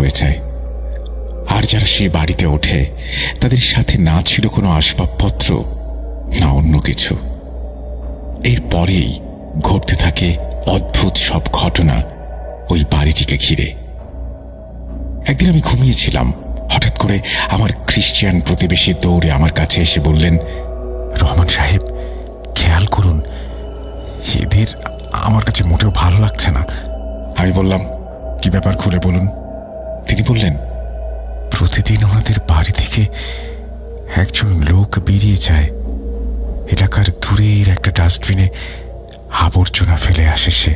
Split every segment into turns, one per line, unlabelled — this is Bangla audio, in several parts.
হয়ে যায় আর যারা সেই বাড়িতে ওঠে, তাদের সাথে না ছিল কোনো আসবাবপত্র, না অন্য কিছু। এরপরেই ঘটতে থাকে অদ্ভুত সব ঘটনা ওই বাড়িটিকে ঘিরে। একদিন আমি ঘুমিয়েছিলাম। হঠাৎ করে আমার খ্রিস্টিয়ান প্রতিবেশী দৌড়ে আমার কাছে এসে বললেন, রহমান সাহেব, খেয়াল করুন, এদের আমার কাছে মোটেও ভালো লাগছে না। আমি বললাম, কি ব্যাপার খুলে বলুন? তিনি বললেন, প্রতিদিন ওনাদের বাড়ি থেকে একজন লোক বেরিয়ে যায়। এলাকার দূরের একটা ডাস্টবিনে আবর্জনা ফেলে আসে সে।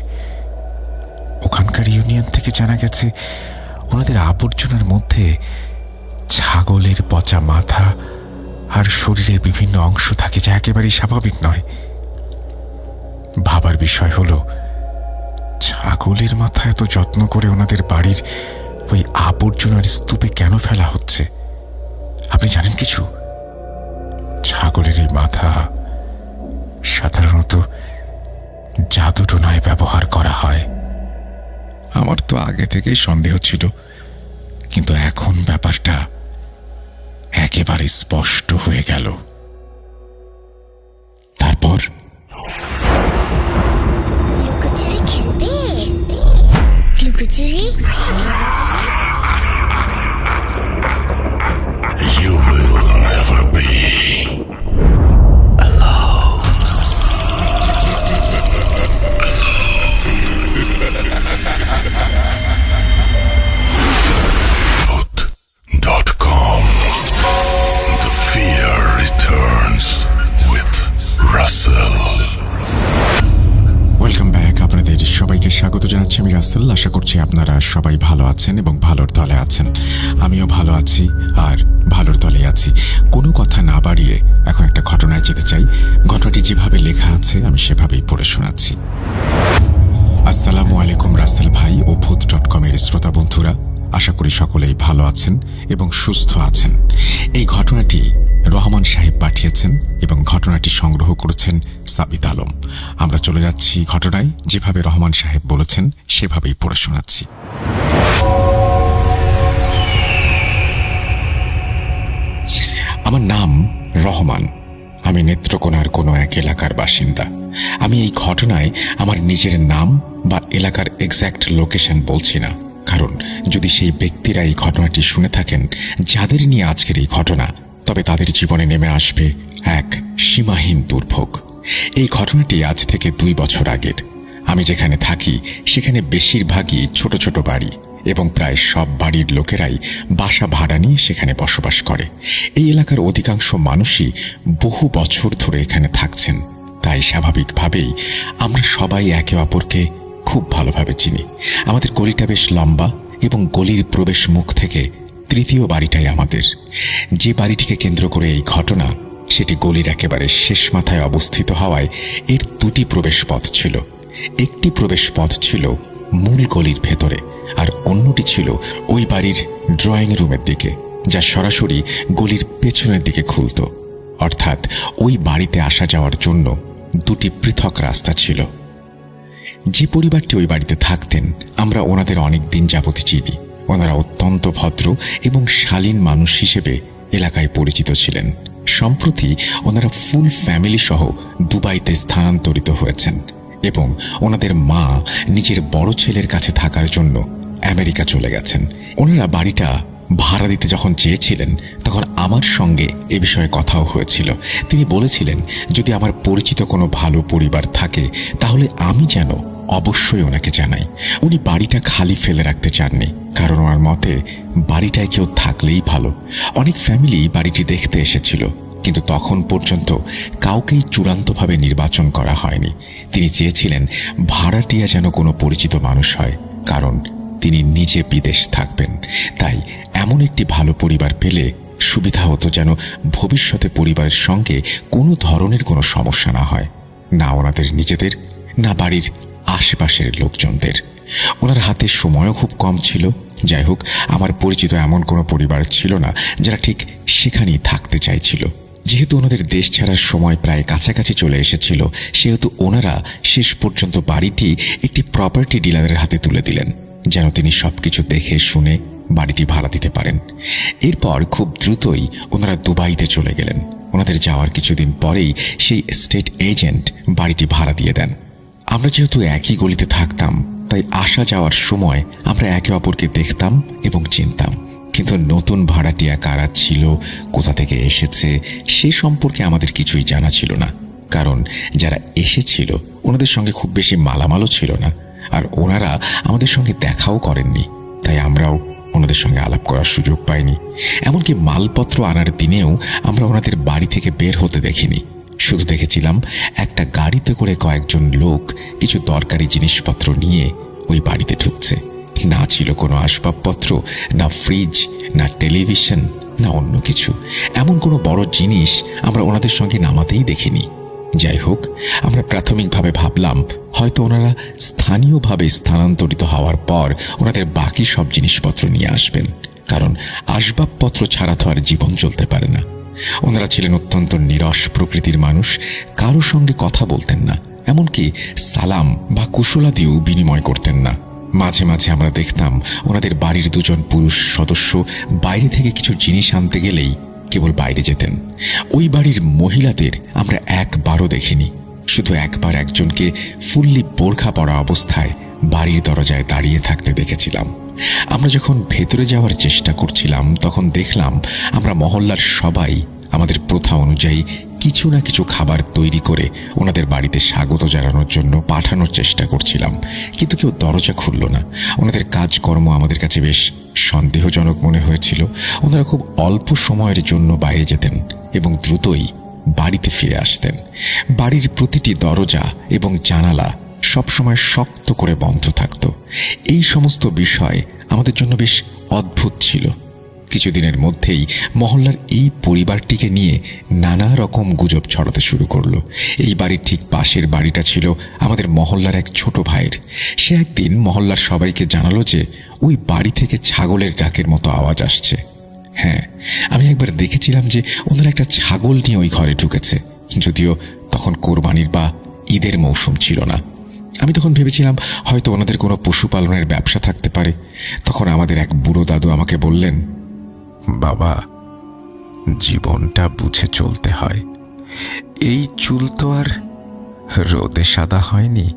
ওখানকার ইউনিয়ন থেকে জানা গেছে, ওনাদের আবর্জনার মধ্যে ছাগলের পচা মাথা আর শরীরের বিভিন্ন অংশ থাকে, যা একেবারেই স্বাভাবিক নয়। ভাবার বিষয় হলো, ছাগলের মাথা এত যত্ন করে ওনাদের বাড়ির ওই আবর্জনার স্তূপে কেন ফেলা হচ্ছে? আপনি জানেন কিছু? ছাগলের এই মাথা সাধারণত জাদুটোনায় ব্যবহার করা হয়। আমার তো আগে থেকেই সন্দেহ ছিল, কিন্তু এখন ব্যাপারটা একেবারে স্পষ্ট হয়ে গেল। আপনারা সবাই ভালো আছেন এবং ভালোর দলে আছেন। আমিও ভালো আছি আর ভালোর দলে আছি। কোনো কথা না বাড়িয়ে এখন একটা ঘটনায় যেতে চাই। ঘটনাটি যেভাবে লেখা আছে, আমি সেভাবেই পড়ে শোনাচ্ছি। আসসালামু আলাইকুম রাসেল ভাই ও ভূত ডট কমের শ্রোতা বন্ধুরা। আশা করি সকলেই ভালো আছেন এবং সুস্থ আছেন। এই ঘটনাটি রহমান সাহেব পাঠিয়েছেন এবং ঘটনাটি সংগ্রহ করেছেন সাবিত আলম। আমরা চলে যাচ্ছি ঘটনায়। যেভাবে রহমান সাহেব বলেছেন, সেভাবেই পড়ে শোনাচ্ছি। আমার নাম রহমান। আমি নেত্রকোনার কোনো এক এলাকার বাসিন্দা। আমি এই ঘটনায় আমার নিজের নাম বা এলাকার এক্স্যাক্ট লোকেশন বলছি না। কারণ যদি সেই ব্যক্তিরা এই ঘটনাটি শুনে থাকেন, যাদের নিয়ে আজকের এই ঘটনা তবে তাদের জীবনে নেমে আসবে এক সীমাহীন দুর্ভোগ। এই ঘটনাটি আজ থেকে দুই বছর আগের। আমি যেখানে থাকি, সেখানে বেশিরভাগই ছোট ছোট বাড়ি এবং প্রায় সব বাড়ির লোকেরাই বাসা ভাড়া নিয়ে সেখানে বসবাস করে। এই এলাকার অধিকাংশ মানুষই বহু বছর ধরে এখানে থাকছেন। তাই স্বাভাবিকভাবেই আমরা সবাই একে অপরকে খুব ভালোভাবে চিনি। আমাদের গলিটা বেশ লম্বা এবং গলির প্রবেশ মুখ থেকে তৃতীয় বাড়িটাই আমাদের। যে বাড়িটিকে কেন্দ্র করে এই ঘটনা, সেটি গলির একেবারে শেষ মাথায় অবস্থিত হওয়ায় এর দুটি প্রবেশ পথ ছিল। একটি প্রবেশ পথ ছিল মূল গলির ভেতরে, আর অন্যটি ছিল ওই বাড়ির ড্রয়িং রুমের দিকে, যা সরাসরি গলির পেছনের দিকে খুলত। অর্থাৎ ওই বাড়িতে আসা যাওয়ার জন্য দুটি পৃথক রাস্তা ছিল। যে পরিবারটি ওই বাড়িতে থাকতেন, আমরা ওনাদের অনেক দিন যাবত চিনি। ওনারা অত্যন্ত ভদ্র এবং শালীন মানুষ হিসেবে এলাকায় পরিচিত ছিলেন। সম্প্রতি ওনারা ফুল ফ্যামিলি সহ দুবাইতে স্থানান্তরিত হয়েছেন এবং ওনাদের মা নিজের বড় ছেলের কাছে থাকার জন্য আমেরিকা চলে গেছেন। ওনারা বাড়িটা ভাড়া দিতে যখন চেয়েছিলেন, তখন আমার সঙ্গে এ বিষয়ে কথাও হয়েছিল। তিনি বলেছিলেন, যদি আমার পরিচিত কোনো ভালো পরিবার থাকে, তাহলে আমি যেন অবশ্যই ওনাকে জানাই। উনি বাড়িটা খালি ফেলে রাখতে চাননি, কারণ ওনার মতে বাড়িটায় কেউ থাকলেই ভালো। অনেক ফ্যামিলি বাড়িটি দেখতে এসেছিল, কিন্তু তখন পর্যন্ত কাউকেই চূড়ান্তভাবে নির্বাচন করা হয়নি। তিনি চেয়েছিলেন ভাড়াটিয়া যেন কোনো পরিচিত মানুষ হয়, কারণ তিনি নিজে বিদেশ থাকবেন। তাই এমন একটি ভালো পরিবার পেলে সুবিধা হতো যেন ভবিষ্যতে পরিবারের সঙ্গে কোনো ধরনের কোনো সমস্যা না হয়, না ওনাদের নিজেদের, না বাড়ির আশেপাশের লোকজনদের। ওনার হাতে সময়ও খুব কম ছিল। যাই হোক, আমার পরিচিত এমন কোনো পরিবার ছিল না যারা ঠিক সেখানেই থাকতে চাইছিল। যেহেতু ওনাদের দেশ ছাড়ার সময় প্রায় কাছাকাছি চলে এসেছিল, সেহেতু ওনারা শেষ পর্যন্ত বাড়িটি একটি প্রপার্টি ডিলারের হাতে তুলে দিলেন, যেন তিনি সব কিছু দেখে শুনে বাড়িটি ভাড়া দিতে পারেন। এরপর খুব দ্রুতই ওনারা দুবাইতে চলে গেলেন। ওনাদের যাওয়ার কিছুদিন পরেই সেই স্টেট এজেন্ট বাড়িটি ভাড়া দিয়ে দেন। আমরা যেহেতু একই গলিতে থাকতাম, তাই আসা যাওয়ার সময় আমরা একে অপরকে দেখতাম এবং চিনতাম। কিন্তু নতুন ভাড়াটিয়া কারা ছিল, কোথা থেকে এসেছে, সে সম্পর্কে আমাদের কিছুই জানা ছিল না। কারণ যারা এসেছিল, ওনাদের সঙ্গে খুব বেশি মালামালও ছিল না, আর ওনারা আমাদের সঙ্গে দেখাও করেননি। তাই আমরাও ওনাদের সঙ্গে আলাপ করার সুযোগ পাইনি। এমনকি মালপত্র আনার দিনেও আমরা ওনাদের বাড়ি থেকে বের হতে দেখিনি। শুধু দেখেছিলাম, একটা গাড়িতে করে কয়েকজন লোক কিছু দরকারি জিনিসপত্র নিয়ে ওই বাড়িতে ঢুকছে। না ছিল কোনো আসবাবপত্র, না ফ্রিজ না টেলিভিশন না অন্য কিছু। এমন কোনো বড় জিনিস আমরা ওনাদের সঙ্গে নামাতেই দেখিনি। যাই হোক, আমরা প্রাথমিকভাবে ভাবলাম, হয়তো ওনারা স্থানীয়ভাবে স্থানান্তরিত হওয়ার পর ওনাদের বাকি সব জিনিসপত্র নিয়ে আসবেন। কারণ আসবাবপত্র ছাড়া তো আর জীবন চলতে পারে না। ওনারা ছিলেন অত্যন্ত নিরস প্রকৃতির মানুষ, কারও সঙ্গে কথা বলতেন না, এমনকি সালাম বা কুশলাদিও বিনিময় করতেন না। মাঝে মাঝে আমরা দেখতাম ওনাদের বাড়ির দুজন পুরুষ সদস্য বাইরে থেকে কিছু জিনিস আনতে গেলেই কেবল বাইরে যেতেন। ওই বাড়ির মহিলাদের আমরা একবারও দেখিনি। শুধু একবার একজনকে ফুললি বোরখা পরা অবস্থায় বাড়ির দরজায় দাঁড়িয়ে থাকতে দেখেছিলাম। আমরা যখন ভেতরে যাওয়ার চেষ্টা করছিলাম, তখন দেখলাম আমরা মহল্লার সবাই আমাদের প্রথা অনুযায়ী কিছু না কিছু খাবার তৈরি করে ওনাদের বাড়িতে স্বাগত জানানোর জন্য পাঠানোর চেষ্টা করছিলাম। কিন্তু কেউ দরজা খুলল না। ওনাদের কাজকর্ম আমাদের কাছে বেশ সন্দেহজনক মনে হয়েছিল। ওনারা খুব অল্প সময়ের জন্য বাইরে যেতেন এবং দ্রুতই বাড়িতে ফিরে আসতেন। বাড়ির প্রতিটি দরজা এবং জানালা সবসময় শক্ত করে বন্ধ থাকত। এই সমস্ত বিষয় আমাদের জন্য বেশ অদ্ভুত ছিল। কিছুদিনের মধ্যেই মহল্লার এই পরিবারটিকে নিয়ে নানা রকম গুজব ছড়াতে শুরু করল। এই বাড়ির ঠিক পাশের বাড়িটা ছিল আমাদের মহল্লার এক ছোট ভাইয়ের। সে একদিন মহল্লার সবাইকে জানালো যে ওই বাড়ি থেকে ছাগলের ডাকের মতো আওয়াজ আসছে। হ্যাঁ আমি একবার দেখেছিলাম যে ওনারা একটা ছাগল নিয়ে ওই ঘরে ঢুকেছে। যদিও তখন কোরবানির বা ঈদের মৌসুম ছিল না। আমি তখন ভেবেছিলাম হয়তো ওনাদের কোনো পশুপালনের ব্যবসা থাকতে পারে। তখন আমাদের এক বুড়ো দাদু আমাকে বললেন, বাবা, জীবনটা বুঝে চলতে হয়। এই চুল তো আর রোদে সাদা হয়নি।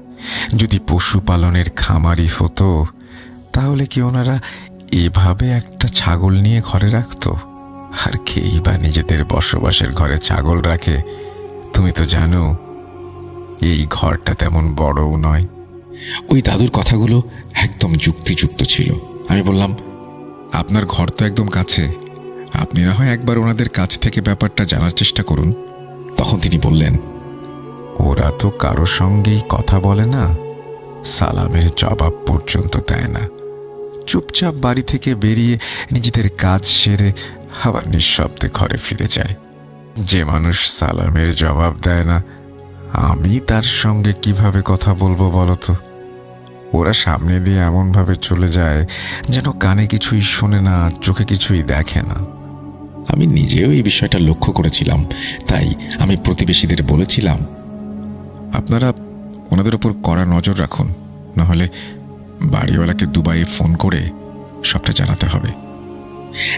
যদি পশুপালনের খামারি হতো, তাহলে কি ওনারা এভাবে একটা ছাগল নিয়ে ঘরে রাখতো? আর কেই বা নিজেদের বসবাসের ঘরে ছাগল রাখে? তুমি তো জানো এই ঘরটা তেমন বড়ও নয়। ওই দাদুর কথাগুলো একদম যুক্তিযুক্ত ছিল। আমি বললাম আপনার ঘর তো একদম কাছে। আপনি না হয় একবার ওনাদের কাছ থেকে ব্যাপারটা জানার চেষ্টা করুন। তখন তিনি বললেন ওরা তো কারও সঙ্গেই কথা বলে না। সালামের জবাব পর্যন্ত দেয় না। চুপচাপ বাড়ি থেকে বেরিয়ে নিজেদের কাজ সেরে আবার নিঃশব্দে ঘরে ফিরে যায়। যে মানুষ সালামের জবাব দেয় না, আমি তার সঙ্গে কীভাবে কথা বলব বলতো? ওরা সামনে দিয়ে এমনভাবে চলে যায় যেন কানে কিছুই শোনে না, চোখে কিছুই দেখে না। আমি নিজেও এই বিষয়টা লক্ষ্য করেছিলাম, তাই আমি প্রতিবেশীদের বলেছিলাম, আপনারা ওনাদের উপর কড়া নজর রাখুন, নাহলে বাড়িওয়ালাকে দুবাইয়ে ফোন করে সবটা জানাতে হবে।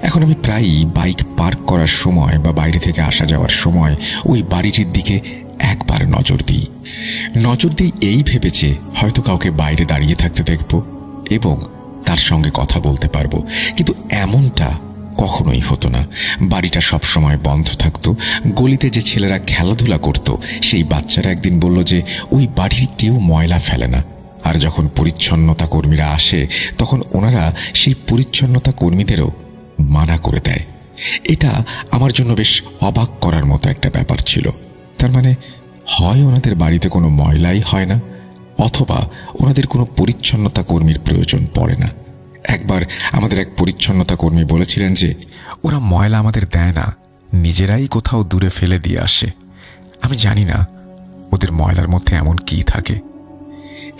এখন আমি প্রায়ই বাইক পার্ক করার সময় বা বাইরে থেকে আসা যাওয়ার সময় ওই বাড়িটির দিকে একবার নজর দিই। নজর দিই এই ভেবেছে হয়তো কাউকে বাইরে দাঁড়িয়ে থাকতে দেখব এবং তার সঙ্গে কথা বলতে পারব। কিন্তু এমনটা কখনোই হতো না। বাড়িটা সব সময় বন্ধ থাকতো। গলিতে যে ছেলেরা খেলাধুলা করত, সেই বাচ্চারা একদিন বলল যে, ওই বাড়ির কেউ ময়লা ফেলে না। আর যখন পরিচ্ছন্নতা কর্মীরা আসে, তখন ওনারা সেই পরিচ্ছন্নতা কর্মীদেরও মানা করে দেয়। এটা আমার জন্য বেশ অবাক করার মতো একটা ব্যাপার ছিল। তার মানে হয় ওনাদের বাড়িতে কোনো ময়লাই হয় না, অথবা ওনাদের কোনো পরিচ্ছন্নতা কর্মীর প্রয়োজন পড়ে না। একবার আমাদের এক পরিচ্ছন্নতা কর্মী বলেছিলেন যে, ওরা ময়লা আমাদের দেয় না, নিজেরাই কোথাও দূরে ফেলে দিয়ে আসে। আমি জানি না ওদের ময়লার মধ্যে এমন কি থাকে।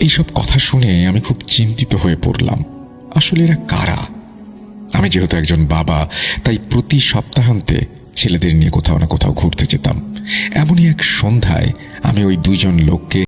এইসব কথা শুনে আমি খুব চিন্তিত হয়ে পড়লাম। আসলে এরা কারা? আমি যেহেতু একজন বাবা, তাই প্রতি সপ্তাহান্তে ছেলেদের নিয়ে কোথাও না কোথাও ঘুরতে যেতাম। এমনই এক সন্ধ্যায় আমি ওই দুজন লোককে